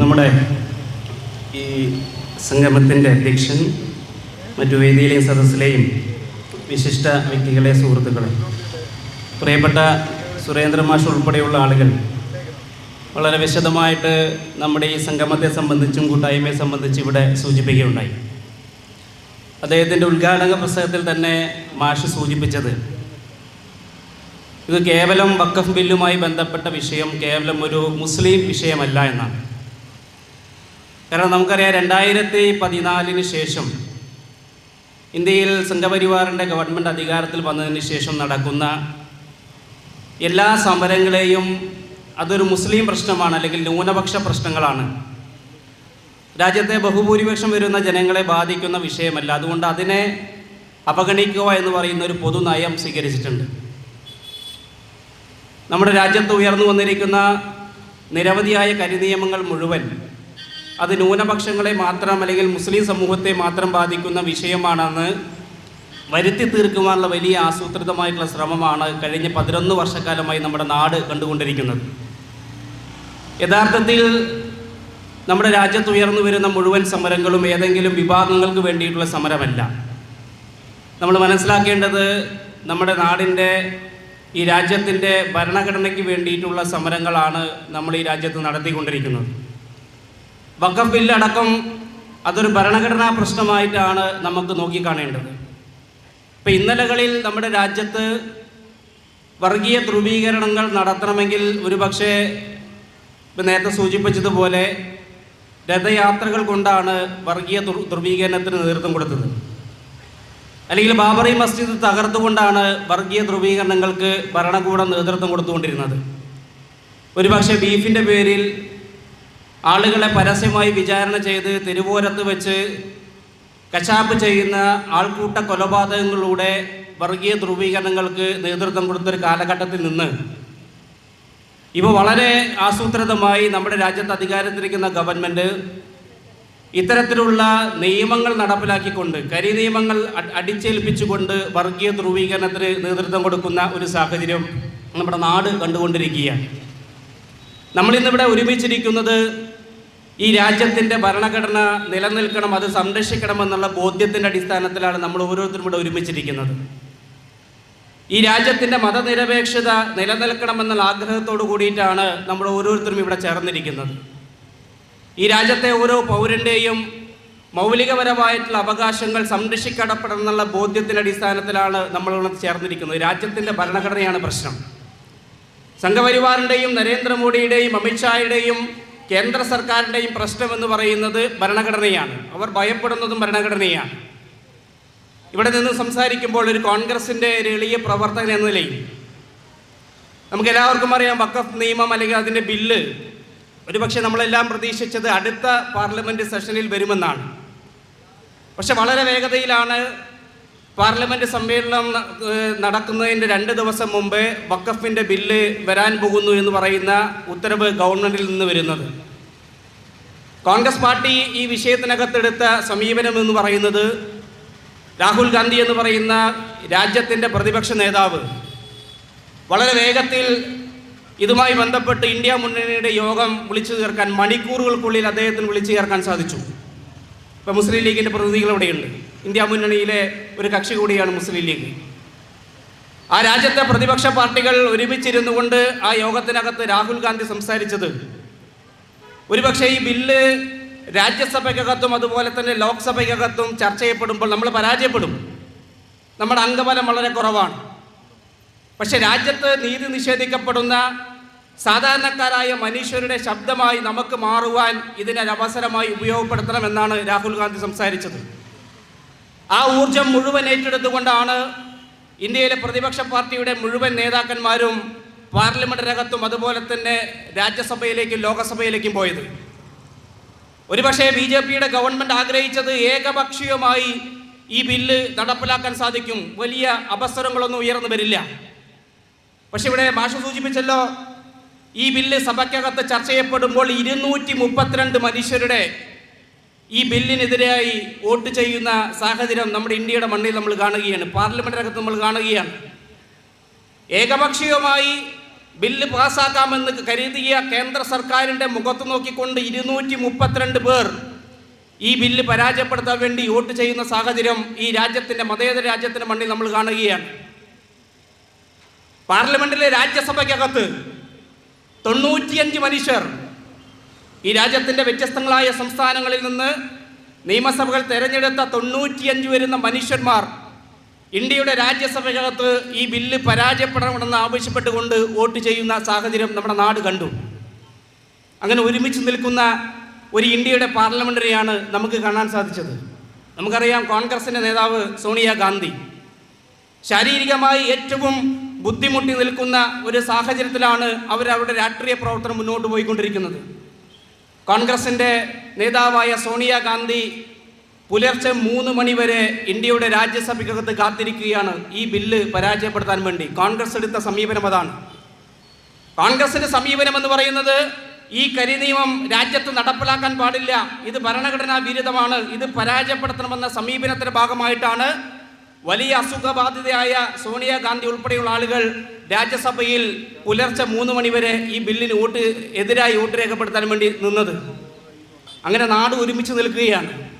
നമ്മുടെ ഈ സംഗമത്തിന്റെ അധ്യക്ഷൻ മറ്റു വേദിയിലെയും സദസ്സിലെയും വിശിഷ്ട വ്യക്തികളെ സുഹൃത്തുക്കളെ. പ്രിയപ്പെട്ട സുരേന്ദ്ര മാഷ് ഉൾപ്പെടെയുള്ള ആളുകൾ വളരെ വിശദമായിട്ട് നമ്മുടെ ഈ സംഗമത്തെ സംബന്ധിച്ചും കൂട്ടായ്മയെ സംബന്ധിച്ചും ഇവിടെ സൂചിപ്പിക്കുകയുണ്ടായി. അദ്ദേഹത്തിന്റെ ഉദ്ഘാടക പ്രസംഗത്തിൽ തന്നെ മാഷ് സൂചിപ്പിച്ചത് ഇത് കേവലം വക്കഫ് ബില്ലുമായി ബന്ധപ്പെട്ട വിഷയം കേവലം ഒരു മുസ്ലിം വിഷയമല്ല എന്നാണ്. കാരണം നമുക്കറിയാം രണ്ടായിരത്തി പതിനാലിന് ശേഷം ഇന്ത്യയിൽ സംഘപരിവാറിന്റെ ഗവൺമെന്റ് അധികാരത്തിൽ വന്നതിന് ശേഷം നടക്കുന്ന എല്ലാ സമരങ്ങളെയും അതൊരു മുസ്ലിം പ്രശ്നമാണ് അല്ലെങ്കിൽ ന്യൂനപക്ഷ പ്രശ്നങ്ങളാണ്. രാജ്യത്തെ ബഹുഭൂരിപക്ഷം വരുന്ന ജനങ്ങളെ ബാധിക്കുന്ന വിഷയമല്ല. അതുകൊണ്ട് അതിനെ അവഗണിക്കുക എന്ന് പറയുന്ന ഒരു പൊതു നയം സ്വീകരിച്ചിട്ടുണ്ട്. നമ്മുടെ രാജ്യത്ത് ഉയർന്നു വന്നിരിക്കുന്ന നിരവധിയായ കരിനിയമങ്ങൾ മുഴുവൻ അത് ന്യൂനപക്ഷങ്ങളെ മാത്രം അല്ലെങ്കിൽ മുസ്ലിം സമൂഹത്തെ മാത്രം ബാധിക്കുന്ന വിഷയമാണെന്ന് വരുത്തി തീർക്കുവാനുള്ള വലിയ ആസൂത്രിതമായിട്ടുള്ള ശ്രമമാണ് കഴിഞ്ഞ പതിനൊന്ന് വർഷക്കാലമായി നമ്മുടെ നാട് കണ്ടുകൊണ്ടിരിക്കുന്നത്. യഥാർത്ഥത്തിൽ നമ്മുടെ രാജ്യത്ത് ഉയർന്നു വരുന്ന മുഴുവൻ സമരങ്ങളും ഏതെങ്കിലും വിഭാഗങ്ങൾക്ക് വേണ്ടിയിട്ടുള്ള സമരമല്ല. നമ്മൾ മനസ്സിലാക്കേണ്ടത് നമ്മുടെ നാടിന്റെ ഈ രാജ്യത്തിന്റെ ഭരണഘടനയ്ക്ക് വേണ്ടിയിട്ടുള്ള സമരങ്ങളാണ് നമ്മൾ ഈ രാജ്യത്ത് നടത്തിക്കൊണ്ടിരിക്കുന്നത്. വഖഫ് ബില്ലടക്കം അതൊരു ഭരണഘടനാ പ്രശ്നമായിട്ടാണ് നമുക്ക് നോക്കിക്കാണേണ്ടത്. ഇപ്പം ഇന്നലകളിൽ നമ്മുടെ രാജ്യത്ത് വർഗീയ ധ്രുവീകരണങ്ങൾ നടത്തണമെങ്കിൽ ഒരുപക്ഷെ ഇപ്പം നേരത്തെ സൂചിപ്പിച്ചതുപോലെ രഥയാത്രകൾ കൊണ്ടാണ് വർഗീയ ധ്രു- ധ്രുവീകരണത്തിന് നേതൃത്വം കൊടുത്തത്. അല്ലെങ്കിൽ ബാബറി മസ്ജിദ് തകർത്തുകൊണ്ടാണ് വർഗീയ ധ്രുവീകരണങ്ങൾക്ക് ഭരണകൂടം നേതൃത്വം കൊടുത്തുകൊണ്ടിരുന്നത്. ഒരുപക്ഷെ ബീഫിന്റെ പേരിൽ ആളുകളെ പരസ്യമായി വിചാരണ ചെയ്ത് തെരുവോരത്ത് വെച്ച് കശാപ്പ് ചെയ്യുന്ന ആൾക്കൂട്ട കൊലപാതകങ്ങളിലൂടെ വർഗീയ ധ്രുവീകരണങ്ങൾക്ക് നേതൃത്വം കൊടുത്തൊരു കാലഘട്ടത്തിൽ നിന്ന് ഇവ വളരെ ആസൂത്രിതമായി നമ്മുടെ രാജ്യത്ത് അധികാരത്തിലിരിക്കുന്ന ഗവൺമെന്റ് ഇത്തരത്തിലുള്ള നിയമങ്ങൾ നടപ്പിലാക്കിക്കൊണ്ട് കരി നിയമങ്ങൾ അടിച്ചേൽപ്പിച്ചുകൊണ്ട് വർഗീയ ധ്രുവീകരണത്തിന് നേതൃത്വം കൊടുക്കുന്ന ഒരു സാഹചര്യം നമ്മുടെ നാട് കണ്ടുകൊണ്ടിരിക്കുകയാണ്. നമ്മളിന്നിവിടെ ഒരുമിച്ചിരിക്കുന്നത് ഈ രാജ്യത്തിന്റെ ഭരണഘടന നിലനിൽക്കണം അത് സംരക്ഷിക്കണം എന്നുള്ള ബോധ്യത്തിന്റെ അടിസ്ഥാനത്തിലാണ് നമ്മൾ ഓരോരുത്തരും ഇവിടെ ഒരുമിച്ചിരിക്കുന്നത്. ഈ രാജ്യത്തിന്റെ മതനിരപേക്ഷത നിലനിൽക്കണമെന്നുള്ള ആഗ്രഹത്തോടു കൂടിയിട്ടാണ് നമ്മൾ ഓരോരുത്തരും ഇവിടെ ചേർന്നിരിക്കുന്നത്. ഈ രാജ്യത്തെ ഓരോ പൗരന്റെയും മൗലികപരമായിട്ടുള്ള അവകാശങ്ങൾ സംരക്ഷിക്കപ്പെടണം എന്നുള്ള ബോധ്യത്തിന്റെ അടിസ്ഥാനത്തിലാണ് നമ്മൾ ചേർന്നിരിക്കുന്നത്. രാജ്യത്തിന്റെ ഭരണഘടനയാണ് പ്രശ്നം. സംഘപരിവാറിന്റെയും നരേന്ദ്രമോദിയുടെയും അമിത്ഷായുടെയും കേന്ദ്ര സർക്കാരിന്റെയും പ്രശ്നമെന്ന് പറയുന്നത് ഭരണഘടനയാണ്. അവർ ഭയപ്പെടുന്നതും ഭരണഘടനയാണ്. ഇവിടെ നിന്ന് സംസാരിക്കുമ്പോൾ ഒരു കോൺഗ്രസിന്റെ ഒരു എളിയ പ്രവർത്തകൻ എന്ന നിലയിൽ നമുക്ക് എല്ലാവർക്കും അറിയാം വക്കഫ് നിയമം അല്ലെങ്കിൽ അതിന്റെ ബില്ല് ഒരുപക്ഷെ നമ്മളെല്ലാം പ്രതീക്ഷിച്ചത് അടുത്ത പാർലമെന്റ് സെഷനിൽ വരുമെന്നാണ്. പക്ഷെ വളരെ വേഗതയിലാണ് പാർലമെന്റ് സമ്മേളനം നടക്കുന്നതിന്റെ രണ്ട് ദിവസം മുമ്പ് വക്കഫിന്റെ ബില്ല് വരാൻ പോകുന്നു എന്ന് പറയുന്ന ഉത്തരവ് ഗവൺമെന്റിൽ നിന്ന് വരുന്നത്. കോൺഗ്രസ് പാർട്ടി ഈ വിഷയത്തിനകത്തെടുത്ത സമീപനം എന്ന് പറയുന്നത് രാഹുൽ ഗാന്ധി എന്ന് പറയുന്ന രാജ്യത്തിന്റെ പ്രതിപക്ഷ നേതാവ് വളരെ വേഗത്തിൽ ഇതുമായി ബന്ധപ്പെട്ട് ഇന്ത്യ മുന്നണിയുടെ യോഗം വിളിച്ചു ചേർക്കാൻ മണിക്കൂറുകൾക്കുള്ളിൽ അദ്ദേഹത്തിന് വിളിച്ചു ചേർക്കാൻ സാധിച്ചു. ഇപ്പോൾ മുസ്ലിം ലീഗിന്റെ പ്രതിനിധികൾ ഇവിടെയുണ്ട്. ഇന്ത്യ മുന്നണിയിലെ ഒരു കക്ഷി കൂടിയാണ് മുസ്ലിം ലീഗ്. ആ രാജ്യത്തെ പ്രതിപക്ഷ പാർട്ടികൾ ഒരുമിച്ചിരുന്നു കൊണ്ട് ആ യോഗത്തിനകത്ത് രാഹുൽ ഗാന്ധി സംസാരിച്ചത് ഒരുപക്ഷെ ഈ ബില്ല് രാജ്യസഭയ്ക്കകത്തും അതുപോലെ തന്നെ ലോക്സഭയ്ക്കകത്തും ചർച്ച ചെയ്യപ്പെടുമ്പോൾ നമ്മൾ പരാജയപ്പെടും. നമ്മുടെ അംഗബലം വളരെ കുറവാണ്. പക്ഷെ രാജ്യത്ത് നീതി നിഷേധിക്കപ്പെടുന്ന സാധാരണക്കാരായ മനുഷ്യരുടെ ശബ്ദമായി നമുക്ക് മാറുവാൻ ഇതിനൊരവസരമായി ഉപയോഗപ്പെടുത്തണമെന്നാണ് രാഹുൽ ഗാന്ധി സംസാരിച്ചത്. ആ ഊർജം മുഴുവൻ ഏറ്റെടുത്തുകൊണ്ടാണ് ഇന്ത്യയിലെ പ്രതിപക്ഷ പാർട്ടിയുടെ മുഴുവൻ നേതാക്കന്മാരും പാർലമെന്റിനകത്തും അതുപോലെ തന്നെ രാജ്യസഭയിലേക്കും ലോകസഭയിലേക്കും പോയത്. ഒരുപക്ഷെ ബി ജെ പിയുടെ ഗവൺമെന്റ് ആഗ്രഹിച്ചത് ഏകപക്ഷീയമായി ഈ ബില്ല് നടപ്പിലാക്കാൻ സാധിക്കും. വലിയ അവസരങ്ങളൊന്നും ഉയർന്നു വരില്ല. പക്ഷെ ഇവിടെ ഭാഷ സൂചിപ്പിച്ചല്ലോ ഈ ബില്ല് സഭയ്ക്കകത്ത് ചർച്ച ചെയ്യപ്പെടുമ്പോൾ ഇരുന്നൂറ്റി മുപ്പത്തിരണ്ട് മനുഷ്യരുടെ ഈ ബില്ലിനെതിരായി വോട്ട് ചെയ്യുന്ന സാഹചര്യം നമ്മുടെ ഇന്ത്യയുടെ മണ്ണിൽ നമ്മൾ കാണുകയാണ് പാർലമെന്റിനകത്ത് നമ്മൾ കാണുകയാണ്. ഏകപക്ഷീയമായി ബില്ല് പാസ്സാക്കാമെന്ന് കരുതിയ കേന്ദ്ര സർക്കാരിന്റെ മുഖത്ത് നോക്കിക്കൊണ്ട് ഇരുന്നൂറ്റി മുപ്പത്തിരണ്ട് പേർ ഈ ബില്ല് പരാജയപ്പെടുത്താൻ വേണ്ടി വോട്ട് ചെയ്യുന്ന സാഹചര്യം ഈ രാജ്യത്തിന്റെ മതേതര രാജ്യത്തിന്റെ മണ്ണിൽ നമ്മൾ കാണുകയാണ്. പാർലമെന്റിലെ രാജ്യസഭയ്ക്കകത്ത് തൊണ്ണൂറ്റിയഞ്ച് മനുഷ്യർ ഈ രാജ്യത്തിന്റെ വ്യത്യസ്തങ്ങളായ സംസ്ഥാനങ്ങളിൽ നിന്ന് നിയമസഭകൾ തിരഞ്ഞെടുത്ത തൊണ്ണൂറ്റിയഞ്ച് വരുന്ന മനുഷ്യന്മാർ ഇന്ത്യയുടെ രാജ്യസഭയ്ക്കകത്ത് ഈ ബില്ല് പരാജയപ്പെടണമെന്ന് ആവശ്യപ്പെട്ടുകൊണ്ട് വോട്ട് ചെയ്യുന്ന സാഹചര്യം നമ്മുടെ നാട് കണ്ടു. അങ്ങനെ ഒരുമിച്ച് നിൽക്കുന്ന ഒരു ഇന്ത്യയുടെ പാർലമെന്ററിയാണ് നമുക്ക് കാണാൻ സാധിച്ചത്. നമുക്കറിയാം കോൺഗ്രസിന്റെ നേതാവ് സോണിയാഗാന്ധി ശാരീരികമായി ഏറ്റവും ബുദ്ധിമുട്ടി നിൽക്കുന്ന ഒരു സാഹചര്യത്തിലാണ് അവർ അവരുടെ രാഷ്ട്രീയ പ്രവർത്തനം മുന്നോട്ട് പോയിക്കൊണ്ടിരിക്കുന്നത്. കോൺഗ്രസിന്റെ നേതാവായ സോണിയാഗാന്ധി പുലർച്ചെ മൂന്ന് മണിവരെ ഇന്ത്യയുടെ രാജ്യസഭയ്ക്കകത്ത് കാത്തിരിക്കുകയാണ്. ഈ ബില്ല് പരാജയപ്പെടുത്താൻ വേണ്ടി. കോൺഗ്രസ് എടുത്ത സമീപനം അതാണ്. കോൺഗ്രസിന്റെ സമീപനം എന്ന് പറയുന്നത് ഈ കരിനിയമം രാജ്യത്ത് നടപ്പിലാക്കാൻ പാടില്ല. ഇത് ഭരണഘടനാ വിരുദ്ധമാണ്. ഇത് പരാജയപ്പെടുത്തണമെന്ന സമീപനത്തിന്റെ ഭാഗമായിട്ടാണ് വലിയ അസുഖബാധിതയായ സോണിയാഗാന്ധി ഉൾപ്പെടെയുള്ള ആളുകൾ രാജ്യസഭയിൽ പുലർച്ചെ മൂന്ന് മണിവരെ ഈ ബില്ലിന് വോട്ട് എതിരായി വോട്ട് രേഖപ്പെടുത്താൻ വേണ്ടി നിന്നത്. അങ്ങനെ നാട് ഒരുമിച്ച് നിൽക്കുകയാണ്.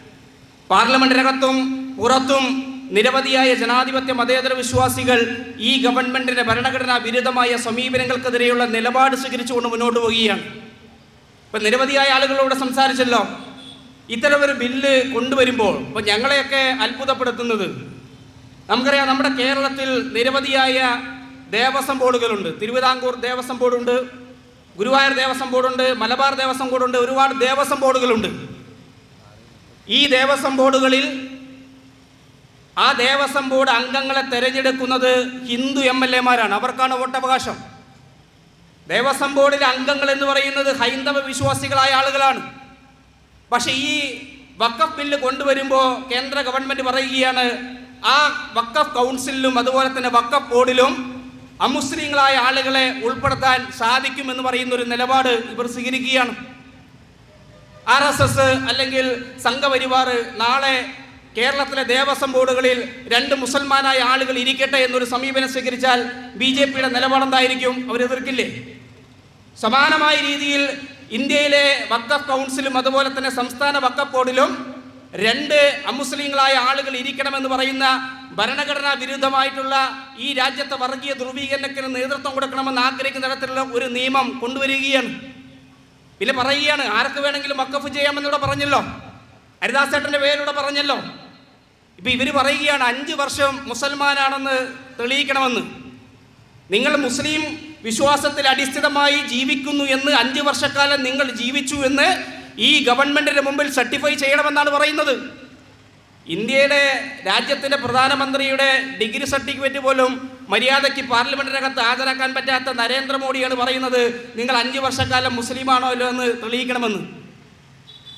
പാർലമെന്റിനകത്തും പുറത്തും നിരവധിയായ ജനാധിപത്യ മതേതര വിശ്വാസികൾ ഈ ഗവൺമെന്റിന്റെ ഭരണഘടനാ വിരുദ്ധമായ സമീപനങ്ങൾക്കെതിരെയുള്ള നിലപാട് സ്വീകരിച്ചുകൊണ്ട് മുന്നോട്ട് പോവുകയാണ്. ഇപ്പം നിരവധിയായ ആളുകളോട് സംസാരിച്ചല്ലോ. ഇത്തരമൊരു ബില്ല് കൊണ്ടുവരുമ്പോൾ ഇപ്പം ഞങ്ങളെയൊക്കെ അത്ഭുതപ്പെടുത്തുന്നത് നമുക്കറിയാം നമ്മുടെ കേരളത്തിൽ നിരവധിയായ ദേവസ്വം ബോർഡുകളുണ്ട്. തിരുവിതാംകൂർ ദേവസ്വം ബോർഡുണ്ട് ഗുരുവായൂർ ദേവസ്വം ബോർഡുണ്ട് മലബാർ ദേവസ്വം ബോർഡുണ്ട് ഒരുപാട് ദേവസ്വം ബോർഡുകളുണ്ട്. ഈ ദേവസ്വം ബോർഡുകളിൽ ആ ദേവസ്വം ബോർഡ് അംഗങ്ങളെ തിരഞ്ഞെടുക്കുന്നത് ഹിന്ദു എം എൽ എമാരാണ്. അവർക്കാണ് വോട്ടവകാശം. ദേവസ്വം ബോർഡിലെ അംഗങ്ങൾ എന്ന് പറയുന്നത് ഹൈന്ദവ വിശ്വാസികളായ ആളുകളാണ്. പക്ഷേ ഈ വക്കഫ് ബില്ല് കൊണ്ടുവരുമ്പോൾ കേന്ദ്ര ഗവൺമെന്റ് പറയുകയാണ് ആ വക്കഫ് കൗൺസിലിലും അതുപോലെ തന്നെ വക്കഫ് ബോർഡിലും അമുസ്ലിങ്ങളായ ആളുകളെ ഉൾപ്പെടുത്താൻ സാധിക്കുമെന്ന് പറയുന്ന ഒരു നിലപാട് ഇവർ സ്വീകരിക്കുകയാണ്. ആർ എസ് എസ് അല്ലെങ്കിൽ സംഘപരിവാർ നാളെ കേരളത്തിലെ ദേവസ്വം ബോർഡുകളിൽ രണ്ട് മുസൽമാനായ ആളുകൾ ഇരിക്കട്ടെ എന്നൊരു സമീപനം സ്വീകരിച്ചാൽ ബി ജെ പിയുടെ നിലപാടെന്തായിരിക്കും? അവർ എതിർക്കില്ലേ? സമാനമായ രീതിയിൽ ഇന്ത്യയിലെ വക്കഫ് കൗൺസിലും അതുപോലെ തന്നെ സംസ്ഥാന വക്കഫ് ബോർഡിലും രണ്ട് അമുസ്ലിങ്ങളായ ആളുകൾ ഇരിക്കണമെന്ന് പറയുന്ന ഭരണഘടനാ വിരുദ്ധമായിട്ടുള്ള ഈ രാജ്യത്തെ വർഗീയ ധ്രുവീകരണത്തിന് നേതൃത്വം കൊടുക്കണമെന്ന് ആഗ്രഹിക്കുന്ന തരത്തിലുള്ള ഒരു നിയമം കൊണ്ടുവരികയാണ്. പിന്നെ പറയുകയാണ് ആർക്ക് വേണമെങ്കിലും വക്കഫ് ചെയ്യാമെന്നിവിടെ പറഞ്ഞല്ലോ. ഹരിദാസേട്ടന്റെ പേരിലൂടെ പറഞ്ഞല്ലോ. ഇപ്പം ഇവർ പറയുകയാണ് അഞ്ച് വർഷം മുസൽമാനാണെന്ന് തെളിയിക്കണമെന്ന്. നിങ്ങൾ മുസ്ലിം വിശ്വാസത്തിൽ അടിസ്ഥിതമായി ജീവിക്കുന്നു എന്ന് അഞ്ച് വർഷക്കാലം നിങ്ങൾ ജീവിച്ചു എന്ന് ഈ ഗവൺമെന്റിന്റെ മുമ്പിൽ സർട്ടിഫൈ ചെയ്യണമെന്നാണ് പറയുന്നത്. ഇന്ത്യയുടെ രാജ്യത്തിന്റെ പ്രധാനമന്ത്രിയുടെ ഡിഗ്രി സർട്ടിഫിക്കറ്റ് പോലും മര്യാദയ്ക്ക് പാർലമെന്റിനകത്ത് ഹാജരാക്കാൻ പറ്റാത്ത നരേന്ദ്രമോദിയാണ് പറയുന്നത്. നിങ്ങൾ അഞ്ച് വർഷക്കാലം മുസ്ലിമാണോ അല്ലോ എന്ന് തെളിയിക്കണമെന്ന്.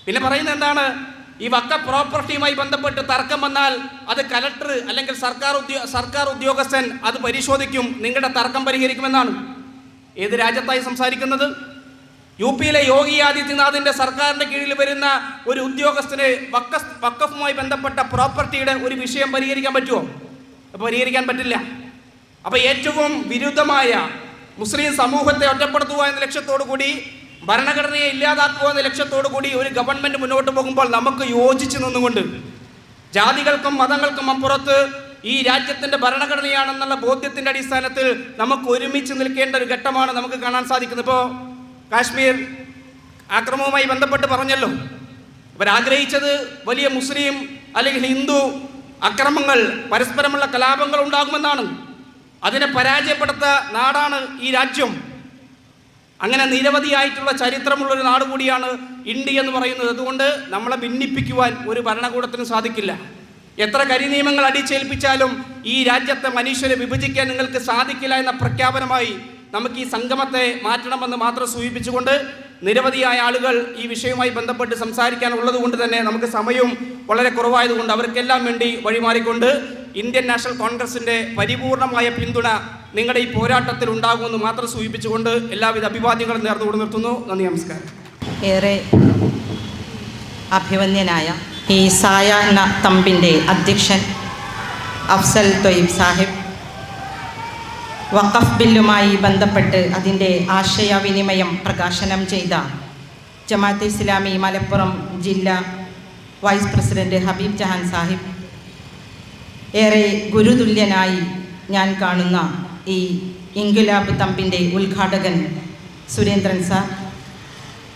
പിന്നെ പറയുന്നത് എന്താണ്? ഈ വക്ക പ്രോപ്പർട്ടിയുമായി ബന്ധപ്പെട്ട് തർക്കം വന്നാൽ അത് കലക്ടർ അല്ലെങ്കിൽ സർക്കാർ ഉദ്യോ സർക്കാർ ഉദ്യോഗസ്ഥൻ അത് പരിശോധിക്കും. നിങ്ങളുടെ തർക്കം പരിഹരിക്കുമെന്നാണ്. ഏത് രാജ്യത്തായി സംസാരിക്കുന്നത്? യു പിയിലെ യോഗി ആദിത്യനാഥിന്റെ സർക്കാരിന്റെ കീഴിൽ വരുന്ന ഒരു ഉദ്യോഗസ്ഥനെ വക്കഫ് വക്കഫുമായി ബന്ധപ്പെട്ട പ്രോപ്പർട്ടിയുടെ ഒരു വിഷയം പരിഹരിക്കാൻ പറ്റുമോ? പരിഹരിക്കാൻ പറ്റില്ല. അപ്പോൾ ഏറ്റവും വിരുദ്ധമായ മുസ്ലിം സമൂഹത്തെ ഒറ്റപ്പെടുത്തുക എന്ന ലക്ഷ്യത്തോടു കൂടി ഭരണഘടനയെ ഇല്ലാതാക്കുക എന്ന ലക്ഷ്യത്തോടു കൂടി ഒരു ഗവൺമെന്റ് മുന്നോട്ട് പോകുമ്പോൾ നമുക്ക് യോജിച്ച് നിന്നുകൊണ്ട് ജാതികൾക്കും മതങ്ങൾക്കും അപ്പുറത്ത് ഈ രാജ്യത്തിന്റെ ഭരണഘടനയാണെന്നുള്ള ബോധ്യത്തിന്റെ അടിസ്ഥാനത്തിൽ നമുക്ക് ഒരുമിച്ച് നിൽക്കേണ്ട ഒരു ഘട്ടമാണ് നമുക്ക് കാണാൻ സാധിക്കുന്നത്. ഇപ്പോൾ കാശ്മീർ ആക്രമവുമായി ബന്ധപ്പെട്ട് പറഞ്ഞല്ലോ. ഇവരാഗ്രഹിച്ചത് വലിയ മുസ്ലിം അല്ലെങ്കിൽ ഹിന്ദു അക്രമങ്ങൾ പരസ്പരമുള്ള കലാപങ്ങൾ ഉണ്ടാകുമെന്നാണ്. അതിനെ പരാജയപ്പെടുത്ത നാടാണ് ഈ രാജ്യം. അങ്ങനെ നിരവധിയായിട്ടുള്ള ചരിത്രമുള്ളൊരു നാട് കൂടിയാണ് ഇന്ത്യ എന്ന് പറയുന്നത്. അതുകൊണ്ട് നമ്മളെ ഭിന്നിപ്പിക്കുവാൻ ഒരു ഭരണകൂടത്തിനും സാധിക്കില്ല. എത്ര കരിനിയമങ്ങൾ അടിച്ചേൽപ്പിച്ചാലും ഈ രാജ്യത്തെ മനുഷ്യരെ വിഭജിക്കാൻ നിങ്ങൾക്ക് സാധിക്കില്ല എന്ന പ്രഖ്യാപനമായി നമുക്ക് ഈ സംഗമത്തെ മാറ്റണമെന്ന് മാത്രം സൂചിപ്പിച്ചുകൊണ്ട് നിരവധിയായ ആളുകൾ ഈ വിഷയവുമായി ബന്ധപ്പെട്ട് സംസാരിക്കാനുള്ളത് കൊണ്ട് തന്നെ നമുക്ക് സമയവും വളരെ കുറവായതുകൊണ്ട് അവർക്കെല്ലാം വേണ്ടി വഴിമാറിക്കൊണ്ട് ഇന്ത്യൻ നാഷണൽ കോൺഗ്രസിന്റെ പരിപൂർണമായ പിന്തുണ നിങ്ങളുടെ ഈ പോരാട്ടത്തിൽ ഉണ്ടാകുമെന്ന് മാത്രം സൂചിപ്പിച്ചുകൊണ്ട് എല്ലാവിധ അഭിവാദ്യങ്ങളും നേർന്നുകൊണ്ട് നിർത്തുന്നു. നന്ദി നമസ്കാരം. ഏറെ അഭിവന്യനായ ഈ സായാഹ്ന തമ്പിന്റെ അധ്യക്ഷൻ അഫ്സൽ തൊയ്ബ് സാഹിബ്. വഖഫ് ബില്ലുമായി ബന്ധപ്പെട്ട് അതിന്റെ ആശയവിനിമയം പ്രകാശനം ചെയ്ത ജമാഅത്തെ ഇസ്ലാമി മലപ്പുറം ജില്ലാ വൈസ് പ്രസിഡന്റ് ഹബീബ് ജഹാൻ സാഹിബ്. ഏറെ ഗുരുതുല്യനായി ഞാൻ കാണുന്ന ഈ ഇൻഗുലാബ് തമ്പിന്റെ ഉദ്ഘാടകൻ സുരേന്ദ്രൻ സാർ.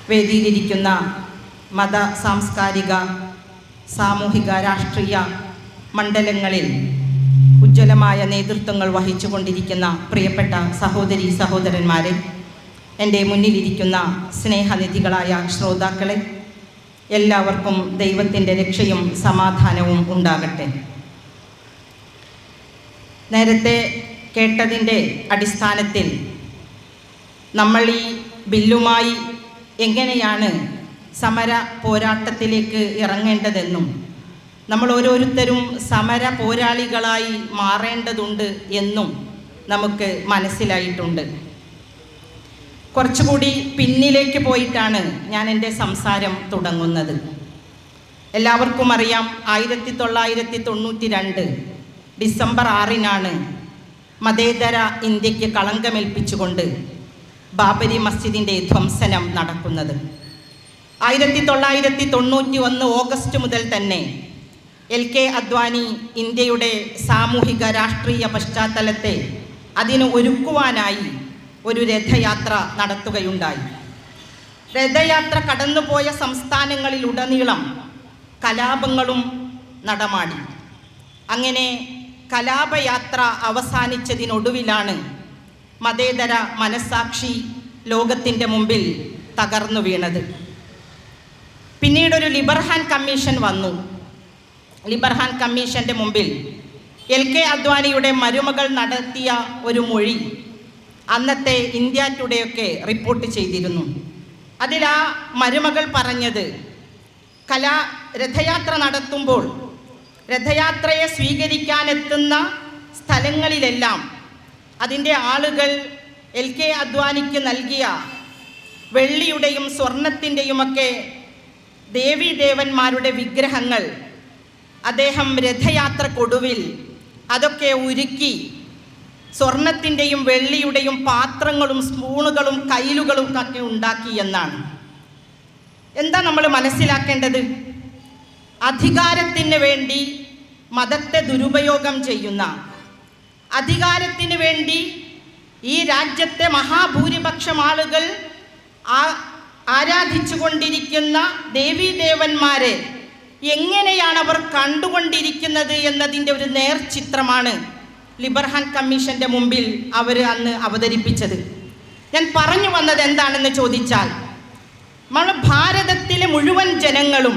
വേദിയിലിരിക്കുന്ന മത സാംസ്കാരിക സാമൂഹിക രാഷ്ട്രീയ മണ്ഡലങ്ങളിൽ ഉജ്ജ്വലമായ നേതൃത്വങ്ങൾ വഹിച്ചുകൊണ്ടിരിക്കുന്ന പ്രിയപ്പെട്ട സഹോദരി സഹോദരന്മാരെ എന്റെ മുന്നിലിരിക്കുന്ന സ്നേഹനിധികളായ ശ്രോതാക്കളെ എല്ലാവർക്കും ദൈവത്തിന്റെ രക്ഷയും സമാധാനവും ഉണ്ടാകട്ടെ. നേരത്തെ കേട്ടതിന്റെ അടിസ്ഥാനത്തിൽ നമ്മൾ ഈ ബില്ലുമായി എങ്ങനെയാണ് സമര പോരാട്ടത്തിലേക്ക് ഇറങ്ങേണ്ടതെന്നും നമ്മൾ ഓരോരുത്തരും സമര പോരാളികളായി മാറേണ്ടതുണ്ട് എന്നും നമുക്ക് മനസ്സിലായിട്ടുണ്ട്. കുറച്ചുകൂടി പിന്നിലേക്ക് പോയിട്ടാണ് ഞാൻ എന്റെ സംസാരം തുടങ്ങുന്നത്. എല്ലാവർക്കും അറിയാം ആയിരത്തി തൊള്ളായിരത്തി തൊണ്ണൂറ്റി രണ്ട് ഡിസംബർ ആറിനാണ് മതേതര ഇന്ത്യയ്ക്ക് കളങ്കമേൽപ്പിച്ചുകൊണ്ട് ബാബരി മസ്ജിദിന്റെ ധ്വംസനം നടക്കുന്നത്. ആയിരത്തി തൊള്ളായിരത്തി തൊണ്ണൂറ്റി ഒന്ന് ഓഗസ്റ്റ് മുതൽ തന്നെ എൽ കെ അദ്വാനി ഇന്ത്യയുടെ സാമൂഹിക രാഷ്ട്രീയ പശ്ചാത്തലത്തെ അതിന് ഒരുക്കുവാനായി ഒരു രഥയാത്ര നടത്തുകയുണ്ടായി. രഥയാത്ര കടന്നുപോയ സംസ്ഥാനങ്ങളിലുടനീളം കലാപങ്ങളും നടമാടി. അങ്ങനെ കലാപയാത്ര അവസാനിച്ചതിനൊടുവിലാണ് മതേതര മനസാക്ഷി ലോകത്തിന്റെ മുമ്പിൽ തകർന്നു വീണത്. പിന്നീടൊരു ലിബർഹാൻ കമ്മീഷൻ വന്നു. ലിബർഹാൻ കമ്മീഷന്റെ മുമ്പിൽ എൽ കെ അദ്വാനിയുടെ മരുമകൾ നടത്തിയ ഒരു മൊഴി അന്നത്തെ ഇന്ത്യ ടുഡേയൊക്കെ റിപ്പോർട്ട് ചെയ്തിരുന്നു. അതിൽ ആ മരുമകൾ പറഞ്ഞത് കലാ രഥയാത്ര നടത്തുമ്പോൾ രഥയാത്രയെ സ്വീകരിക്കാനെത്തുന്ന സ്ഥലങ്ങളിലെല്ലാം അതിന്റെ ആളുകൾ എൽ കെ അദ്വാനിക്ക് നൽകിയ വെള്ളിയുടെയും സ്വർണത്തിന്റെയുമൊക്കെ ദേവീദേവന്മാരുടെ വിഗ്രഹങ്ങൾ അദ്ദേഹം രഥയാത്രക്കൊടുവിൽ അതൊക്കെ ഉരുക്കി സ്വർണത്തിന്റെയും വെള്ളിയുടെയും പാത്രങ്ങളും സ്പൂണുകളും കയ്യിലുകളും ഒക്കെ ഉണ്ടാക്കി എന്നാണ്. എന്താ നമ്മൾ മനസ്സിലാക്കേണ്ടത്? അധികാരത്തിന് വേണ്ടി മതത്തെ ദുരുപയോഗം ചെയ്യുന്ന അധികാരത്തിന് വേണ്ടി ഈ രാജ്യത്തെ മഹാഭൂരിപക്ഷം ആളുകൾ ആ ആരാധിച്ചുകൊണ്ടിരിക്കുന്ന ദേവീദേവന്മാരെ എങ്ങനെയാണ് അവർ കണ്ടുകൊണ്ടിരിക്കുന്നത് എന്നതിന്റെ ഒരു നേർചിത്രമാണ് ലിബർഹാൻ കമ്മീഷന്റെ മുമ്പിൽ അവർ അന്ന് അവതരിപ്പിച്ചത്. ഞാൻ പറഞ്ഞു വന്നത് എന്താണെന്ന് ചോദിച്ചാൽ നമ്മൾ ഭാരതത്തിലെ മുഴുവൻ ജനങ്ങളും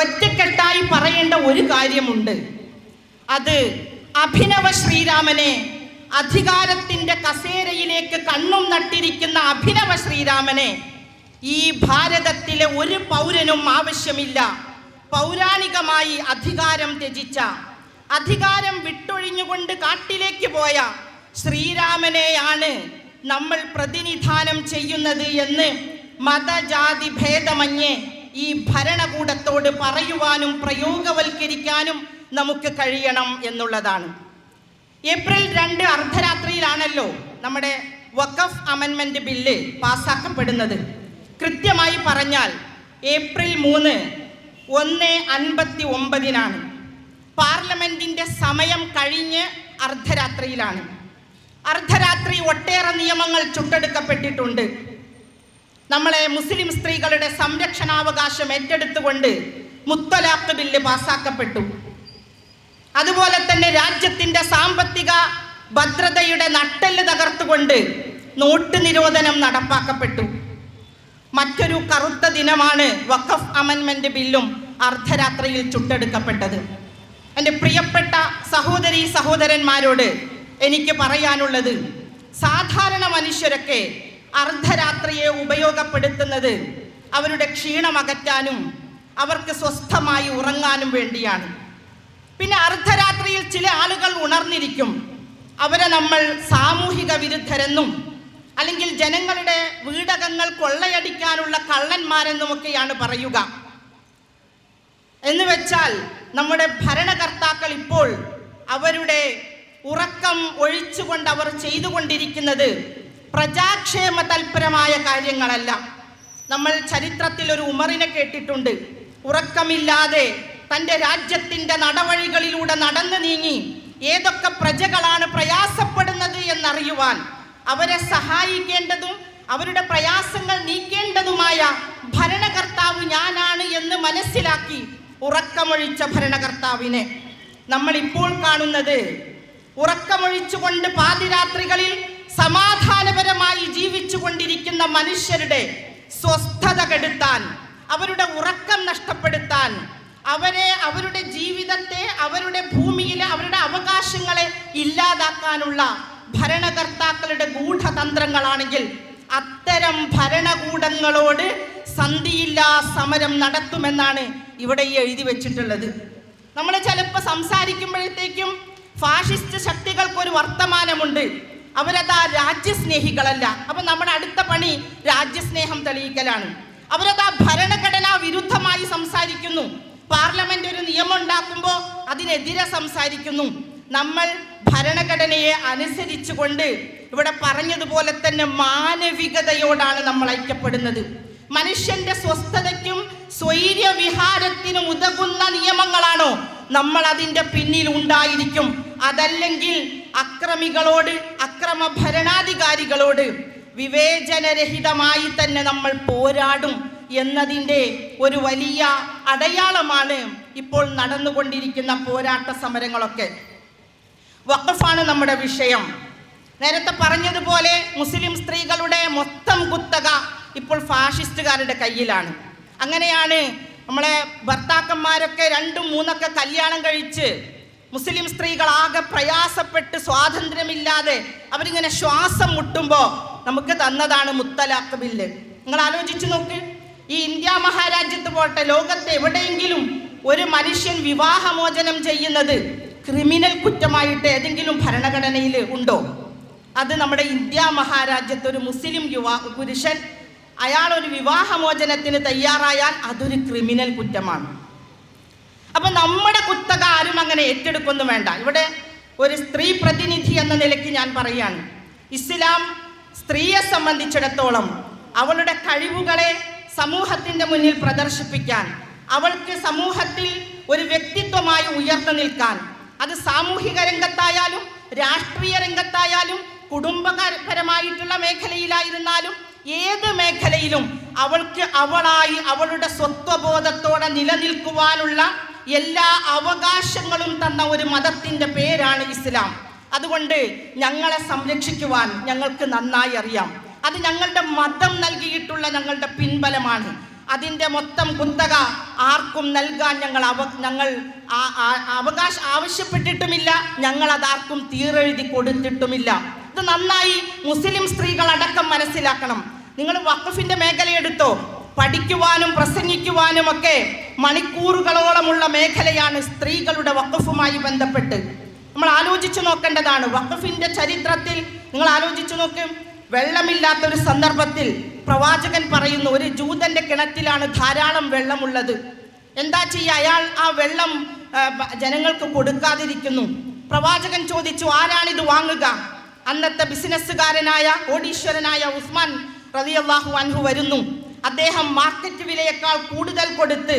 ഒറ്റക്കെട്ടായി പറയേണ്ട ഒരു കാര്യമുണ്ട്. അത് അഭിനവ ശ്രീരാമനെ അധികാരത്തിന്റെ കസേരയിലേക്ക് കണ്ണും നട്ടിരിക്കുന്ന അഭിനവ ശ്രീരാമനെ ഈ ഭാരതത്തിലെ ഒരു പൗരനും ആവശ്യമില്ല. പൗരാണികമായി അധികാരം ത്യജിച്ച അധികാരം വിട്ടൊഴിഞ്ഞുകൊണ്ട് കാട്ടിലേക്ക് പോയ ശ്രീരാമനെയാണ് നമ്മൾ പ്രതിനിധാനം ചെയ്യുന്നത് എന്ന് മതജാതി ഭേദമന്യേ ഈ ഭരണകൂടത്തോട് പറയുവാനും പ്രയോഗവൽക്കരിക്കാനും നമുക്ക് കഴിയണം എന്നുള്ളതാണ്. ഏപ്രിൽ രണ്ട് അർദ്ധരാത്രിയിലാണല്ലോ നമ്മുടെ വഖഫ് അമെൻമെന്റ് ബില്ല് പാസ്സാക്കപ്പെടുന്നത് കൃത്യമായി പറഞ്ഞാൽ ഏപ്രിൽ മൂന്ന് ഒന്ന് അൻപത്തി ഒമ്പതിനാണ് പാർലമെന്റിന്റെ സമയം കഴിഞ്ഞ് അർദ്ധരാത്രിയിലാണ്. അർദ്ധരാത്രി ഒട്ടേറെ നിയമങ്ങൾ ചുട്ടെടുക്കപ്പെട്ടിട്ടുണ്ട്. നമ്മളെ മുസ്ലിം സ്ത്രീകളുടെ സംരക്ഷണാവകാശം ഏറ്റെടുത്തുകൊണ്ട് മുത്തലാഖ് ബില്ല് പാസാക്കപ്പെട്ടു. അതുപോലെ തന്നെ രാജ്യത്തിന്റെ സാമ്പത്തിക ഭദ്രതയുടെ നട്ടെല്ല് തകർത്തുകൊണ്ട് നോട്ട് നിരോധനം നടപ്പാക്കപ്പെട്ടു. മറ്റൊരു കറുത്ത ദിനമാണ് വഖഫ് അമൻമെന്റ് ബില്ലും അർദ്ധരാത്രിയിൽ ചുട്ടെടുക്കപ്പെട്ടത്. എന്റെ പ്രിയപ്പെട്ട സഹോദരി സഹോദരന്മാരോട് എനിക്ക് പറയാനുള്ളത് സാധാരണ മനുഷ്യരൊക്കെ അർദ്ധരാത്രിയെ ഉപയോഗപ്പെടുത്തുന്നത് അവരുടെ ക്ഷീണം അകറ്റാനും അവർക്ക് സ്വസ്ഥമായി ഉറങ്ങാനും വേണ്ടിയാണ്. പിന്നെ അർദ്ധരാത്രിയിൽ ചില ആളുകൾ ഉണർന്നിരിക്കും. അവരെ നമ്മൾ സാമൂഹിക വിരുദ്ധരെന്നും അല്ലെങ്കിൽ ജനങ്ങളുടെ വീടകങ്ങൾ കൊള്ളയടിക്കാനുള്ള കള്ളന്മാരെന്നുമൊക്കെയാണ് പറയുക. എന്ന് വെച്ചാൽ നമ്മുടെ ഭരണകർത്താക്കൾ ഇപ്പോൾ അവരുടെ ഉറക്കം ഒഴിച്ചുകൊണ്ട് അവർ ചെയ്തുകൊണ്ടിരിക്കുന്നത് പ്രജാക്ഷേമ തൽപരമായ കാര്യങ്ങളല്ല. നമ്മൾ ചരിത്രത്തിൽ ഒരു ഉമറിനെ കേട്ടിട്ടുണ്ട്. ഉറക്കമില്ലാതെ തന്റെ രാജ്യത്തിന്റെ നടവഴികളിലൂടെ നടന്നു നീങ്ങി ഏതൊക്കെ പ്രജകളാണ് പ്രയാസപ്പെടുന്നത് എന്നറിയുവാൻ അവരെ സഹായിക്കേണ്ടതും അവരുടെ പ്രയാസങ്ങൾ നീക്കേണ്ടതുമായ ഭരണകർത്താവ് ഞാനാണ് എന്ന് മനസ്സിലാക്കി ഉറക്കമൊഴിച്ച ഭരണകർത്താവിനെ നമ്മൾ ഇപ്പോൾ കാണുന്നത്. ഉറക്കമൊഴിച്ചുകൊണ്ട് പാതിരാത്രികളിൽ സമാധാനപരമായി ജീവിച്ചു കൊണ്ടിരിക്കുന്ന മനുഷ്യരുടെ സ്വസ്ഥത കെടുത്താൻ അവരുടെ ഉറക്കം നഷ്ടപ്പെടുത്താൻ അവരെ അവരുടെ ജീവിതത്തെ അവരുടെ ഭൂമിയിലെ അവരുടെ അവകാശങ്ങളെ ഇല്ലാതാക്കാനുള്ള ഭരണകർത്താക്കളുടെ ഗൂഢതന്ത്രങ്ങളാണെങ്കിൽ അത്തരം ഭരണകൂടങ്ങളോട് സന്ധിയില്ലാ സമരം നടത്തുമെന്നാണ് ഇവിടെ ഈ എഴുതി വെച്ചിട്ടുള്ളത്. നമ്മൾ ചിലപ്പോൾ സംസാരിക്കുമ്പോഴത്തേക്കും ഫാഷിസ്റ്റ് ശക്തികൾക്കൊരു വർത്തമാനമുണ്ട്. അവരതാ രാജ്യസ്നേഹികളല്ല. അപ്പൊ നമ്മുടെ അടുത്ത പണി രാജ്യസ്നേഹം തെളിയിക്കലാണ്. അവരതാ ഭരണഘടനാ വിരുദ്ധമായി സംസാരിക്കുന്നു. പാർലമെന്റ് ഒരു നിയമം ഉണ്ടാക്കുമ്പോൾ അതിനെതിരെ സംസാരിക്കുന്നു. നമ്മൾ ഭരണഘടനയെ അനുസരിച്ചുകൊണ്ട് ഇവിടെ പറഞ്ഞതുപോലെ തന്നെ മാനവികതയോടാണ് നമ്മൾ ഐക്യപ്പെടുന്നത്. മനുഷ്യന്റെ സ്വസ്ഥതയ്ക്കും സ്വൈര്യവിഹാരത്തിനും ഉതകുന്ന നിയമങ്ങളാണോ നമ്മൾ അതിന്റെ പിന്നിൽ ഉണ്ടായിരിക്കും. അതല്ലെങ്കിൽ അക്രമികളോട് അക്രമ ഭരണാധികാരികളോട് വിവേചനരഹിതമായി തന്നെ നമ്മൾ പോരാടും എന്നതിന്റെ ഒരു വലിയ അടയാളമാണ് ഇപ്പോൾ നടന്നുകൊണ്ടിരിക്കുന്ന പോരാട്ട സമരങ്ങളൊക്കെ. വഖഫാണ് നമ്മുടെ വിഷയം. നേരത്തെ പറഞ്ഞതുപോലെ മുസ്ലിം സ്ത്രീകളുടെ മൊത്തം കുത്തക ഇപ്പോൾ ഫാഷിസ്റ്റുകാരുടെ കയ്യിലാണ്. അങ്ങനെയാണ് നമ്മളെ ഭർത്താക്കന്മാരൊക്കെ രണ്ടും മൂന്നൊക്കെ കല്യാണം കഴിച്ച് മുസ്ലിം സ്ത്രീകൾ ആകെ പ്രയാസപ്പെട്ട് സ്വാതന്ത്ര്യമില്ലാതെ അവരിങ്ങനെ ശ്വാസം മുട്ടുമ്പോൾ നമുക്ക് തന്നതാണ് മുത്തലാഖ് ബില്ല്. നിങ്ങൾ ആലോചിച്ച് നോക്ക്. ഈ ഇന്ത്യ മഹാരാജ്യത്ത് പോട്ടെ ലോകത്ത് എവിടെയെങ്കിലും ഒരു മനുഷ്യൻ വിവാഹമോചനം ചെയ്യുന്നത് ക്രിമിനൽ കുറ്റമായിട്ട് ഏതെങ്കിലും ഭരണഘടനയിൽ ഉണ്ടോ? അത് നമ്മുടെ ഇന്ത്യ മഹാരാജ്യത്ത് ഒരു മുസ്ലിം യുവാ പുരുഷൻ അയാൾ ഒരു വിവാഹമോചനത്തിന് തയ്യാറായാൽ അതൊരു ക്രിമിനൽ കുറ്റമാണ്. അപ്പൊ നമ്മുടെ കുത്തക ആരും അങ്ങനെ ഏറ്റെടുക്കൊന്നും വേണ്ട. ഇവിടെ ഒരു സ്ത്രീ പ്രതിനിധി എന്ന നിലയ്ക്ക് ഞാൻ പറയുകയാണ്. ഇസ്ലാം സ്ത്രീയെ സംബന്ധിച്ചിടത്തോളം അവളുടെ കഴിവുകളെ സമൂഹത്തിന്റെ മുന്നിൽ പ്രദർശിപ്പിക്കാൻ അവൾക്ക് സമൂഹത്തിൽ ഒരു വ്യക്തിത്വമായി ഉയർന്നു നിൽക്കാൻ അത് സാമൂഹിക രംഗത്തായാലും രാഷ്ട്രീയ രംഗത്തായാലും കുടുംബപരമായിട്ടുള്ള മേഖലയിലായിരുന്നാലും ഏത് മേഖലയിലും അവൾക്ക് അവളായി അവളുടെ സ്വത്വബോധത്തോടെ നിലനിൽക്കുവാനുള്ള എല്ലാ അവകാശങ്ങളും തന്ന ഒരു മതത്തിന്റെ പേരാണ് ഇസ്ലാം. അതുകൊണ്ട് ഞങ്ങളെ സംരക്ഷിക്കുവാൻ ഞങ്ങൾക്ക് നന്നായി അറിയാം. അത് ഞങ്ങളുടെ മതം നൽകിയിട്ടുള്ള ഞങ്ങളുടെ പിൻബലമാണ്. അതിന്റെ മൊത്തം കുത്തക ആർക്കും നൽകാൻ ഞങ്ങൾ അവ ഞങ്ങൾ അവകാശ ആവശ്യപ്പെട്ടിട്ടുമില്ല. ഞങ്ങൾ അതാർക്കും തീരെഴുതി കൊടുത്തിട്ടുമില്ല. ഇത് നന്നായി മുസ്ലിം സ്ത്രീകൾ അടക്കം മനസ്സിലാക്കണം. നിങ്ങൾ വഖഫിന്റെ മേഖലയെടുത്തോ. പഠിക്കുവാനും പ്രസംഗിക്കുവാനും ഒക്കെ മണിക്കൂറുകളോളമുള്ള മേഖലയാണ് സ്ത്രീകളുടെ വഖഫുമായി ബന്ധപ്പെട്ട്. നമ്മൾ ആലോചിച്ചു നോക്കേണ്ടതാണ് വഖഫിന്റെ ചരിത്രത്തിൽ നിങ്ങൾ ആലോചിച്ചു നോക്കും. വെള്ളമില്ലാത്തൊരു സന്ദർഭത്തിൽ പ്രവാചകൻ പറയുന്നു ഒരു ജൂതന്റെ കിണറ്റിലാണ് ധാരാളം വെള്ളമുള്ളത്. എന്താ ചെയ്യുക അയാൾ ആ വെള്ളം ജനങ്ങൾക്ക് കൊടുക്കാതിരിക്കുന്നു. പ്രവാചകൻ ചോദിച്ചു ആരാണിത് വാങ്ങുക? അന്നത്തെ ബിസിനസ്സുകാരനായ കോടീശ്വരനായ ഉസ്മാൻ റളിയല്ലാഹു അൻഹു വരുന്നു. അദ്ദേഹം മാർക്കറ്റ് വിലയേക്കാൾ കൂടുതൽ കൊടുത്ത്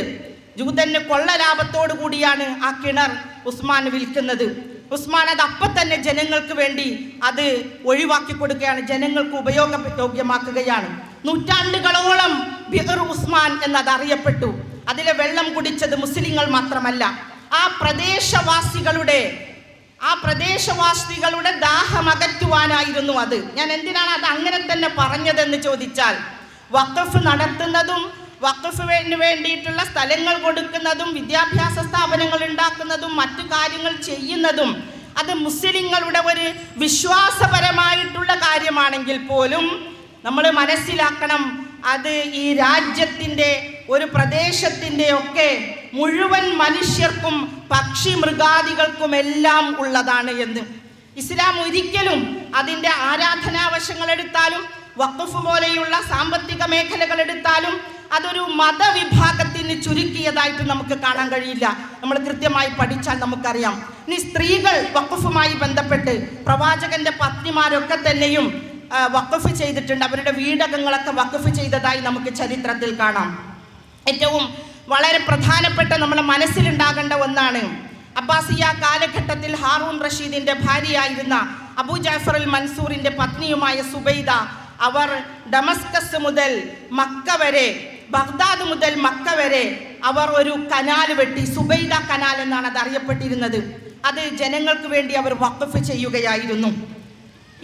ജൂതന് കൊള്ള ലാഭത്തോടു കൂടിയാണ് ആ കിണർ ഉസ്മാൻ വിൽക്കുന്നത്. ഉസ്മാൻ അത് അപ്പം തന്നെ ജനങ്ങൾക്ക് വേണ്ടി അത് ഒഴിവാക്കി കൊടുക്കുകയാണ് ജനങ്ങൾക്ക് ഉപയോഗയോഗ്യമാക്കുകയാണ് നൂറ്റാണ്ടുകളോളം ബിഹർ ഉസ്മാൻ എന്നത് അറിയപ്പെട്ടു അതിലെ വെള്ളം കുടിച്ചത് മുസ്ലിങ്ങൾ മാത്രമല്ല. ആ പ്രദേശവാസികളുടെ ആ പ്രദേശവാസികളുടെ ദാഹം അകറ്റുവാനായിരുന്നു അത്. ഞാൻ എന്തിനാണ് അത് അങ്ങനെ തന്നെ പറഞ്ഞതെന്ന് ചോദിച്ചാൽ വഖഫ് നടത്തുന്നതും വഖഫിന് വേണ്ടിയിട്ടുള്ള സ്ഥലങ്ങൾ കൊടുക്കുന്നതും വിദ്യാഭ്യാസ സ്ഥാപനങ്ങൾ ഉണ്ടാക്കുന്നതും മറ്റു കാര്യങ്ങൾ ചെയ്യുന്നതും അത് മുസ്ലിങ്ങളുടെ ഒരു വിശ്വാസപരമായിട്ടുള്ള കാര്യമാണെങ്കിൽ പോലും നമ്മൾ മനസ്സിലാക്കണം അത് ഈ രാജ്യത്തിന്റെ ഒരു പ്രദേശത്തിന്റെ ഒക്കെ മുഴുവൻ മനുഷ്യർക്കും പക്ഷി മൃഗാദികൾക്കും എല്ലാം ഉള്ളതാണ് എന്ന്. ഇസ്ലാം ഒരിക്കലും അതിന്റെ ആരാധനാവശങ്ങൾ എടുത്താലും വഖഫ് പോലെയുള്ള സാമ്പത്തിക മേഖലകൾ എടുത്താലും അതൊരു മതവിഭാഗത്തിന് ചുരുക്കിയതായിട്ട് നമുക്ക് കാണാൻ കഴിയില്ല. നമ്മൾ കൃത്യമായി പഠിച്ചാൽ നമുക്കറിയാം. ഇനി സ്ത്രീകൾ വഖഫുമായി ബന്ധപ്പെട്ട് പ്രവാചകന്റെ പത്നിമാരൊക്കെ തന്നെയും വഖഫ് ചെയ്തിട്ടുണ്ട്. അവരുടെ വീടകങ്ങളൊക്കെ വഖഫ് ചെയ്തതായി നമുക്ക് ചരിത്രത്തിൽ കാണാം. ഏറ്റവും വളരെ പ്രധാനപ്പെട്ട നമ്മുടെ മനസ്സിലുണ്ടാകേണ്ട ഒന്നാണ് അബ്ബാസിയ കാലഘട്ടത്തിൽ ഹാറൂൺ റഷീദിന്റെ ഭാര്യയായിരുന്ന അബു ജാഫർ അൽ മൻസൂറിന്റെ പത്നിയുമായ സുബൈദ അവർ ഡമസ്കസ് മുതൽ മക്ക വരെ ബഗ്ദാദ് മുതൽ മക്ക വരെ അവർ ഒരു കനാൽ വെട്ടി സുബൈദ കനാൽ എന്നാണ് അത് അറിയപ്പെട്ടിരുന്നത്. അത് ജനങ്ങൾക്ക് വേണ്ടി അവർ വഖഫ് ചെയ്യുകയായിരുന്നു.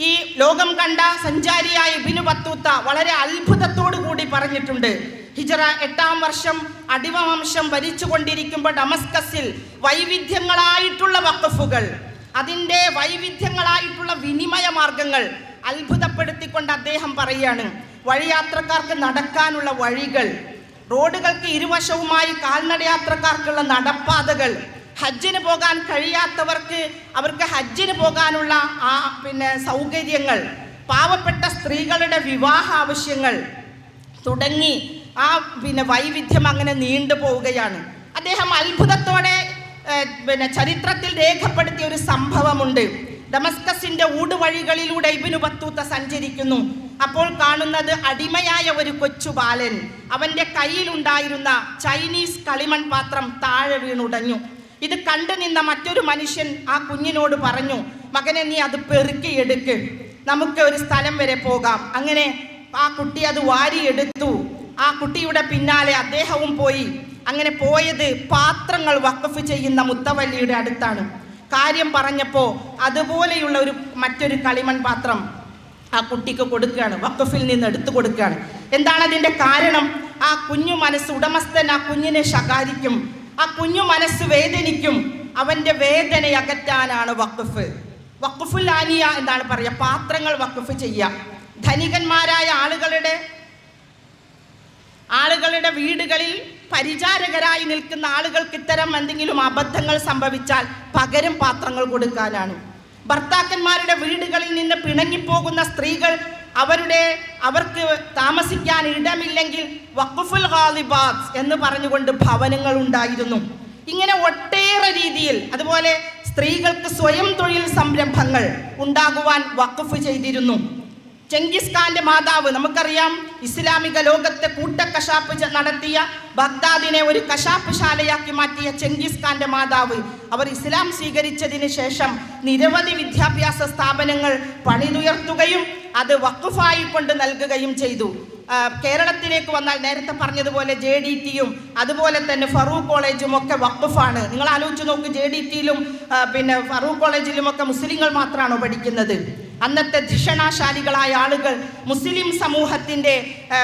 ഈ ലോകം കണ്ട സഞ്ചാരിയായ ഇബിനു ബത്തൂത്ത വളരെ അത്ഭുതത്തോടു കൂടി പറഞ്ഞിട്ടുണ്ട്. ഹിജറ എട്ടാം വർഷം അടിമവംശം ഭരിച്ചുകൊണ്ടിരിക്കുമ്പോൾ ഡമസ്കസിൽ വൈവിധ്യങ്ങളായിട്ടുള്ള വക്കഫുകൾ അതിന്റെ വൈവിധ്യങ്ങളായിട്ടുള്ള വിനിമയ മാർഗങ്ങൾ അത്ഭുതപ്പെടുത്തിക്കൊണ്ട് അദ്ദേഹം പറയുകയാണ് വഴിയാത്രക്കാർക്ക് നടക്കാനുള്ള വഴികൾ റോഡുകൾക്ക് ഇരുവശവുമായി കാൽനടയാത്രക്കാർക്കുള്ള നടപ്പാതകൾ ഹജ്ജിന് പോകാൻ കഴിയാത്തവർക്ക് അവർക്ക് ഹജ്ജിന് പോകാനുള്ള ആ പിന്നെ സൗകര്യങ്ങൾ പാവപ്പെട്ട സ്ത്രീകളുടെ വിവാഹ ആവശ്യങ്ങൾ തുടങ്ങി ആ പിന്നെ വൈവിധ്യം അങ്ങനെ നീണ്ടു പോവുകയാണ്. അദ്ദേഹം അത്ഭുതത്തോടെ പിന്നെ ചരിത്രത്തിൽ രേഖപ്പെടുത്തിയ ഒരു സംഭവമുണ്ട്. ഡമസ്കസിന്റെ ഊടുവഴികളിലൂടെ ഇബിനു ബത്തൂത്ത സഞ്ചരിക്കുന്നു. അപ്പോൾ കാണുന്നത് അടിമയായ ഒരു കൊച്ചു ബാലൻ. അവന്റെ കയ്യിലുണ്ടായിരുന്ന ചൈനീസ് കളിമൺ പാത്രം താഴെ വീണുടഞ്ഞു. ഇത് കണ്ടു നിന്ന മറ്റൊരു മനുഷ്യൻ ആ കുഞ്ഞിനോട് പറഞ്ഞു മകനെ നീ അത് പെറുക്കിയെടുക്ക് നമുക്ക് ഒരു സ്ഥലം വരെ പോകാം. അങ്ങനെ ആ കുട്ടി അത് വാരിയെടുത്തു. ആ കുട്ടിയുടെ പിന്നാലെ അദ്ദേഹവും പോയി. അങ്ങനെ പോയത് പാത്രങ്ങൾ വഖഫ് ചെയ്യുന്ന മുത്തവല്ലിയുടെ അടുത്താണ്. കാര്യം പറഞ്ഞപ്പോൾ അതുപോലെയുള്ള ഒരു മറ്റൊരു കളിമൺ പാത്രം ആ കുട്ടിക്ക് കൊടുക്കുകയാണ് വഖഫിൽ നിന്ന് എടുത്തു കൊടുക്കുകയാണ്. എന്താണ് അതിന്റെ കാരണം? ആ കുഞ്ഞു മനസ്സ് ഉടമസ്ഥൻ ആ കുഞ്ഞിനെ ശകാരിക്കും. ആ കുഞ്ഞു മനസ്സ് വേദനിക്കും. അവന്റെ വേദന അകറ്റാനാണ് വഖഫ്. വഖഫുൽ ആനിയ എന്നാണ് പറയുക? പാത്രങ്ങൾ വഖഫ് ചെയ്യുക. ധനികന്മാരായ ആളുകളുടെ ആളുകളുടെ വീടുകളിൽ പരിചാരകരായി നിൽക്കുന്ന ആളുകൾക്ക് ഇത്തരം എന്തെങ്കിലും അബദ്ധങ്ങൾ സംഭവിച്ചാൽ പകരം പാത്രങ്ങൾ കൊടുക്കാനാണ്. ഭർത്താക്കന്മാരുടെ വീടുകളിൽ നിന്ന് പിണങ്ങിപ്പോകുന്ന സ്ത്രീകൾ അവരുടെ അവർക്ക് താമസിക്കാൻ ഇടമില്ലെങ്കിൽ വഖഫുൽ ഖാലിബാദ് എന്ന് പറഞ്ഞുകൊണ്ട് ഭവനങ്ങൾ ഉണ്ടായിരുന്നു. ഇങ്ങനെ ഒട്ടേറെ രീതിയിൽ അതുപോലെ സ്ത്രീകൾക്ക് സ്വയം തൊഴിൽ സംരംഭങ്ങൾ ഉണ്ടാകുവാൻ വഖഫ് ചെയ്തിരുന്നു. ചെങ്കിസ് ഖാന്റെ മാതാവ് നമുക്കറിയാം ഇസ്ലാമിക ലോകത്തെ കൂട്ടക്കശാപ്പ് നടത്തിയ ബഗ്ദാദിനെ ഒരു കശാപ്പ് ശാലയാക്കി മാറ്റിയ ചെങ്കിസ് ഖാന്റെ മാതാവ്. അവർ ഇസ്ലാം സ്വീകരിച്ചതിന് ശേഷം നിരവധി വിദ്യാഭ്യാസ സ്ഥാപനങ്ങൾ പണിതുയർത്തുകയും അത് വക്കുഫായി കൊണ്ട് നൽകുകയും ചെയ്തു. കേരളത്തിലേക്ക് വന്നാൽ നേരത്തെ പറഞ്ഞതുപോലെ ജെ ഡി ടിയും അതുപോലെ തന്നെ ഫറൂഖ് കോളേജും ഒക്കെ വഖഫാണ്. നിങ്ങൾ ആലോചിച്ച് നോക്ക് ജെ ഡി ടിയിലും പിന്നെ ഫറൂഖ് കോളേജിലും ഒക്കെ മുസ്ലിങ്ങൾ മാത്രമാണോ പഠിക്കുന്നത്? അന്നത്തെ ധിഷണാശാലികളായ ആളുകൾ മുസ്ലിം സമൂഹത്തിന്റെ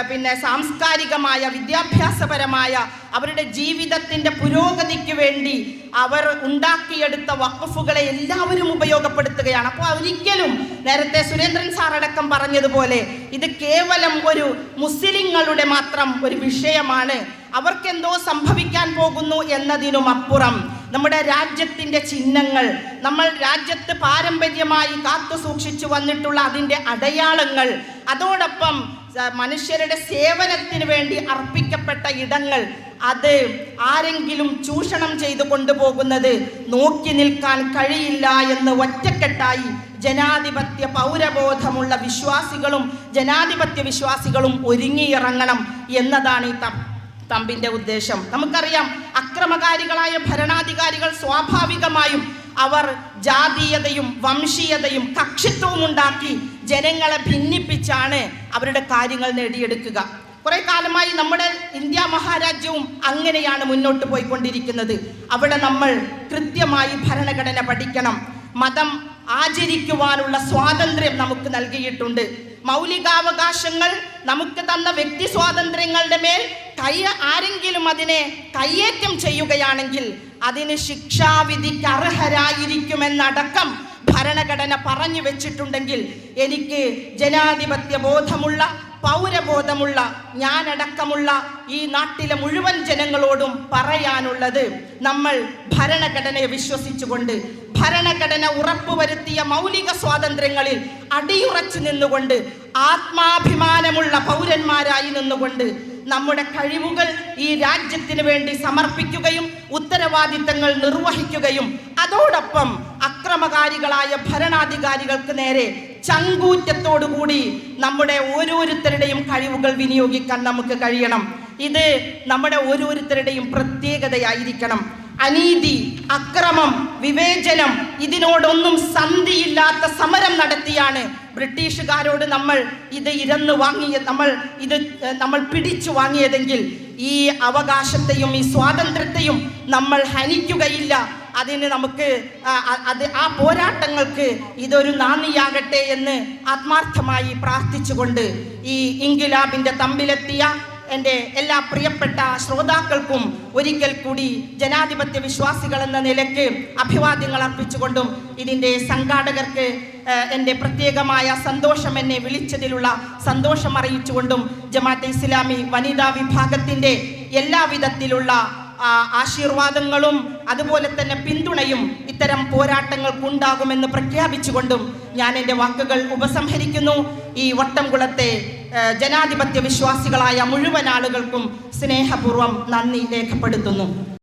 പിന്നെ സാംസ്കാരികമായ വിദ്യാഭ്യാസപരമായ അവരുടെ ജീവിതത്തിന്റെ പുരോഗതിക്ക് വേണ്ടി അവർ ഉണ്ടാക്കിയെടുത്ത വഖഫുകളെ എല്ലാവരും ഉപയോഗപ്പെടുത്തുകയാണ്. അപ്പോൾ ഒരിക്കലും നേരത്തെ സുരേന്ദ്രൻ സാറടക്കം പറഞ്ഞതുപോലെ ഇത് കേവലം ഒരു മുസ്ലിങ്ങളുടെ മാത്രം ഒരു വിഷയമാണ്. അവർക്കെന്തോ സംഭവിക്കാൻ പോകുന്നു എന്നതിനും അപ്പുറം നമ്മുടെ രാജ്യത്തിന്റെ ചിഹ്നങ്ങൾ നമ്മൾ രാജ്യത്ത് പാരമ്പര്യമായി കാത്തു സൂക്ഷിച്ചു വന്നിട്ടുള്ള അതിന്റെ അടയാളങ്ങൾ അതോടൊപ്പം മനുഷ്യരുടെ സേവനത്തിന് വേണ്ടി അർപ്പിക്കപ്പെട്ട ഇടങ്ങൾ അത് ആരെങ്കിലും ചൂഷണം ചെയ്തു കൊണ്ടുപോകുന്നത് നോക്കി നിൽക്കാൻ കഴിയില്ല എന്ന് ഒറ്റക്കെട്ടായി ജനാധിപത്യ പൗരബോധമുള്ള വിശ്വാസികളും ജനാധിപത്യ വിശ്വാസികളും ഒരുങ്ങിയിറങ്ങണം എന്നതാണ് ഈ തമ്പിന്റെ ഉദ്ദേശം. നമുക്കറിയാം അക്രമകാരികളായ ഭരണാധികാരികൾ സ്വാഭാവികമായും അവർ ജാതീയതയും വംശീയതയും കക്ഷിത്വവും ഉണ്ടാക്കി ജനങ്ങളെ ഭിന്നിപ്പിച്ചാണ് അവരുടെ കാര്യങ്ങൾ നേടിയെടുക്കുക. കുറെ കാലമായി നമ്മുടെ ഇന്ത്യ മഹാരാജ്യവും അങ്ങനെയാണ് മുന്നോട്ട് പോയിക്കൊണ്ടിരിക്കുന്നത്. അവിടെ നമ്മൾ കൃത്യമായി ഭരണഘടന പഠിക്കണം. മതം ആചരിക്കുവാനുള്ള സ്വാതന്ത്ര്യം നമുക്ക് നൽകിയിട്ടുണ്ട്. മൗലികാവകാശങ്ങൾ നമുക്ക് തന്ന വ്യക്തി സ്വാതന്ത്ര്യങ്ങളുടെ മേൽ കൈ ആരെങ്കിലും അതിനെ കയ്യേറ്റം ചെയ്യുകയാണെങ്കിൽ അതിന് ശിക്ഷാവിധിക്ക് അർഹരായിരിക്കുമെന്നടക്കം ഭരണഘടന പറഞ്ഞു വെച്ചിട്ടുണ്ടെങ്കിൽ എനിക്ക് ജനാധിപത്യ ബോധമുള്ള പൗരബോധമുള്ള ഞാനടക്കമുള്ള ഈ നാട്ടിലെ മുഴുവൻ ജനങ്ങളോടും പറയാനുള്ളത് നമ്മൾ ഭരണഘടനയെ വിശ്വസിച്ചുകൊണ്ട് ഭരണഘടന ഉറപ്പുവരുത്തിയ മൗലിക സ്വാതന്ത്ര്യങ്ങളിൽ അടിയുറച്ചു നിന്നുകൊണ്ട് ആത്മാഭിമാനമുള്ള പൗരന്മാരായി നിന്നുകൊണ്ട് നമ്മുടെ കഴിവുകൾ ഈ രാജ്യത്തിന് വേണ്ടി സമർപ്പിക്കുകയും ഉത്തരവാദിത്തങ്ങൾ നിർവഹിക്കുകയും അതോടൊപ്പം അക്രമകാരികളായ ഭരണാധികാരികൾക്ക് നേരെ ചങ്കൂറ്റത്തോടുകൂടി നമ്മുടെ ഓരോരുത്തരുടെയും കഴിവുകൾ വിനിയോഗിക്കാൻ നമുക്ക് കഴിയണം. ഇത് നമ്മുടെ ഓരോരുത്തരുടെയും പ്രത്യേകതയായിരിക്കണം. അനീതി അക്രമം വിവേചനം ഇതിനോടൊന്നും സന്ധിയില്ലാത്ത സമരം നടത്തിയാണ് ബ്രിട്ടീഷുകാരോട് നമ്മൾ ഇത് ഇരന്ന് വാങ്ങിയ നമ്മൾ ഇത് നമ്മൾ പിടിച്ചു വാങ്ങിയതെങ്കിൽ ഈ അവകാശത്തെയും ഈ സ്വാതന്ത്ര്യത്തെയും നമ്മൾ ഹനിക്കുകയില്ല. അതിന് നമുക്ക് അത് ആ പോരാട്ടങ്ങൾക്ക് ഇതൊരു നാന്ദിയാകട്ടെ എന്ന് ആത്മാർത്ഥമായി പ്രാർത്ഥിച്ചുകൊണ്ട് ഈ ഇൻഗുലാബിന്റെ തമ്പിലെത്തിയ എന്റെ എല്ലാ പ്രിയപ്പെട്ട ശ്രോതാക്കൾക്കും ഒരിക്കൽ കൂടി ജനാധിപത്യ വിശ്വാസികൾ എന്ന നിലയ്ക്ക് അഭിവാദ്യങ്ങൾ അർപ്പിച്ചുകൊണ്ടും ഇതിന്റെ സംഘാടകർക്ക് എന്റെ പ്രത്യേകമായ സന്തോഷം എന്നെ വിളിച്ചതിലുള്ള സന്തോഷം അറിയിച്ചുകൊണ്ടും ജമാഅത്തെ ഇസ്ലാമി വനിതാ വിഭാഗത്തിന്റെ എല്ലാവിധത്തിലുള്ള ആശീർവാദങ്ങളും അതുപോലെ തന്നെ പിന്തുണയും ഇത്തരം പോരാട്ടങ്ങൾക്കുണ്ടാകുമെന്ന് പ്രഖ്യാപിച്ചുകൊണ്ടും ഞാൻ എന്റെ വാക്കുകൾ ഉപസംഹരിക്കുന്നു. ഈ വട്ടംകുളത്തെ ജനാധിപത്യ വിശ്വാസികളായ മുഴുവൻ ആളുകൾക്കും സ്നേഹപൂർവം നന്ദി രേഖപ്പെടുത്തുന്നു.